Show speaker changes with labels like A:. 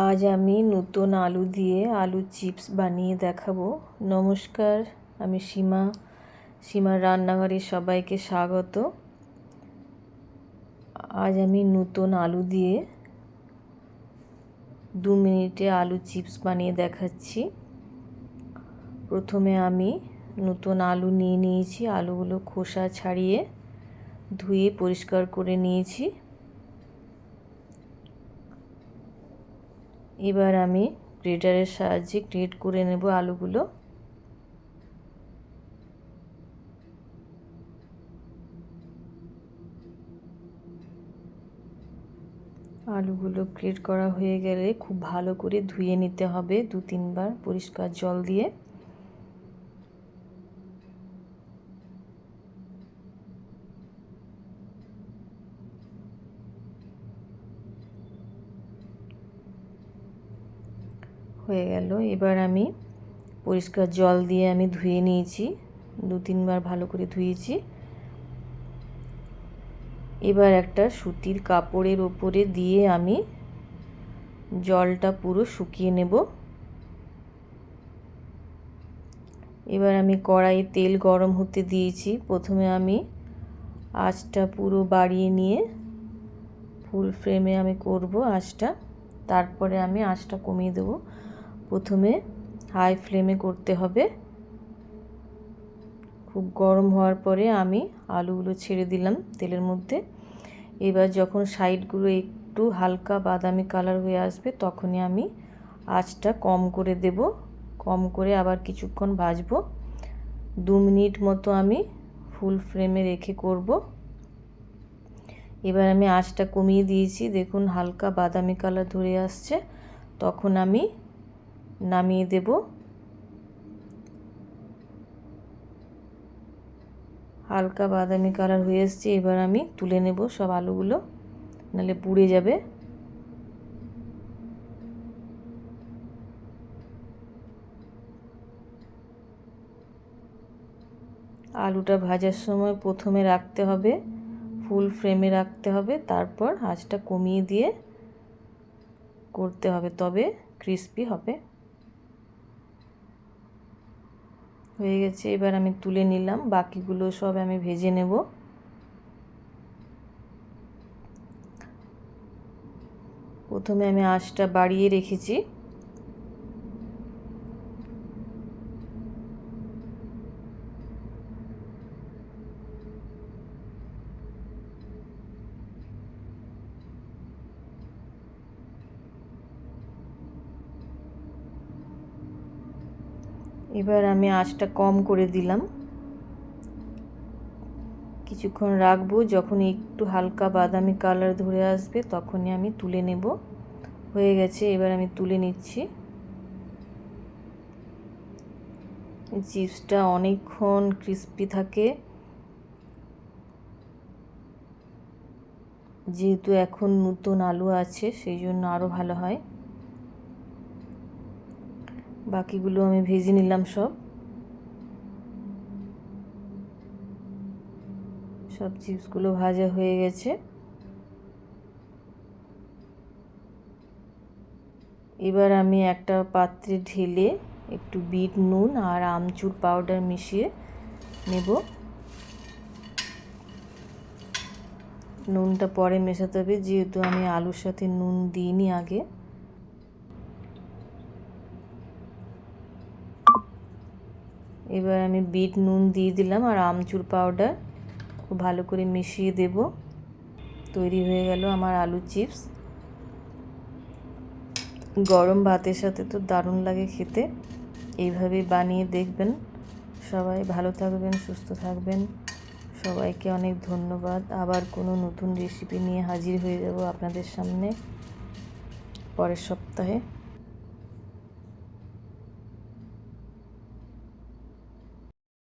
A: আজ আমি নতুন আলু দিয়ে আলু চিপস বানিয়ে দেখাবো। নমস্কার, আমি সীমা। সীমার রান্নাঘরে সবাইকে স্বাগত। আজ আমি নতুন আলু দিয়ে দু মিনিটে আলু চিপস বানিয়ে দেখাচ্ছি। প্রথমে আমি নতুন আলু নিয়ে নিয়েছি। আলুগুলো খোসা ছাড়িয়ে ধুয়ে পরিষ্কার করে নিয়েছি। এবার আমি গ্রেটারের সাহায্যে গ্রেট করে নেব আলুগুলো। আলুগুলো গ্রেট করা হয়ে গেলে খুব ভালো করে ধুয়ে নিতে হবে দু তিনবার পরিষ্কার জল দিয়ে। হয়ে গেল। এবার আমি পরিষ্কার জল দিয়ে আমি ধুয়ে নিয়েছি। দু তিনবার ভালো করে ধুয়েছি। এবার একটা সুতির কাপড়ের ওপরে দিয়ে আমি জলটা পুরো শুকিয়ে নেব। এবার আমি কড়াই তেল গরম হতে দিয়েছি। প্রথমে আমি আঁচটা পুরো বাড়িয়ে নিয়ে ফুল ফ্রেমে আমি করব আঁচটা। তারপরে আমি আঁচটা কমিয়ে দেবো। প্রথমে হাই ফ্লেমে করতে হবে। খুব গরম হওয়ার পরে আমি আলুগুলো ছেড়ে দিলাম তেলের মধ্যে। এবার যখন সাইডগুলো একটু হালকা বাদামি কালার হয়ে আসবে, তখনই আমি আঁচটা কম করে দেব। কম করে আবার কিছুক্ষণ ভাজবো। দু মিনিট মতো আমি ফুল ফ্লেমে রেখে করব। এবার আমি আঁচটা কমিয়ে দিয়েছি। দেখুন হালকা বাদামি কালার ধরে আসছে। তখন আমি নামিয়ে দেব। হালকা বাদামি কালার হয়ে এসছে, এবার আমি তুলে নেব সব আলুগুলো, নাহলে পুড়ে যাবে। আলুটা ভাজার সময় প্রথমে রাখতে হবে, ফুল ফ্রেমে রাখতে হবে, তারপর আঁচটা কমিয়ে দিয়ে করতে হবে, তবে ক্রিস্পি হবে। হয়ে গেছে, এবার আমি তুলে নিলাম। বাকিগুলো সব আমি ভেজে নেব। প্রথমে আমি আঁশটা বাড়িয়ে রেখেছি। এবার আমি আঁচটা কম করে দিলাম। কিছুক্ষণ রাখব যখন একটু হালকা বাদামি কালার ধরে আসবে তখনই আমি তুলে নেব। হয়ে গেছে, এবার আমি তুলে নিচ্ছি। চিপসটা অনেকক্ষণ ক্রিস্পি থাকে। যেহেতু এখন নতুন আলু আছে, সেই জন্য আরও ভালো হয়। বাকিগুলো আমি ভেজে নিলাম সব। সব চিপসগুলো ভাজা হয়ে গেছে। এবার আমি একটা পাত্রে ঢেলে একটু বিট নুন আর আমচুর পাউডার মিশিয়ে নেব। নুনটা পরে মেশাতে হবে, যেহেতু আমি আলুর সাথে নুন দিইনি আগে। এবার আমি বিট নুন দিয়ে দিলাম আর আমচুর পাউডার খুব ভালো করে মিশিয়ে দেব। তৈরি হয়ে গেল আমার আলু চিপস। গরম ভাতের সাথে তো দারুণ লাগে খেতে। এইভাবে বানিয়ে দেখবেন। সবাই ভালো থাকবেন, সুস্থ থাকবেন। সবাইকে অনেক ধন্যবাদ। আবার কোনো নতুন রেসিপি নিয়ে হাজির হয়ে যাব আপনাদের সামনে পরের সপ্তাহে।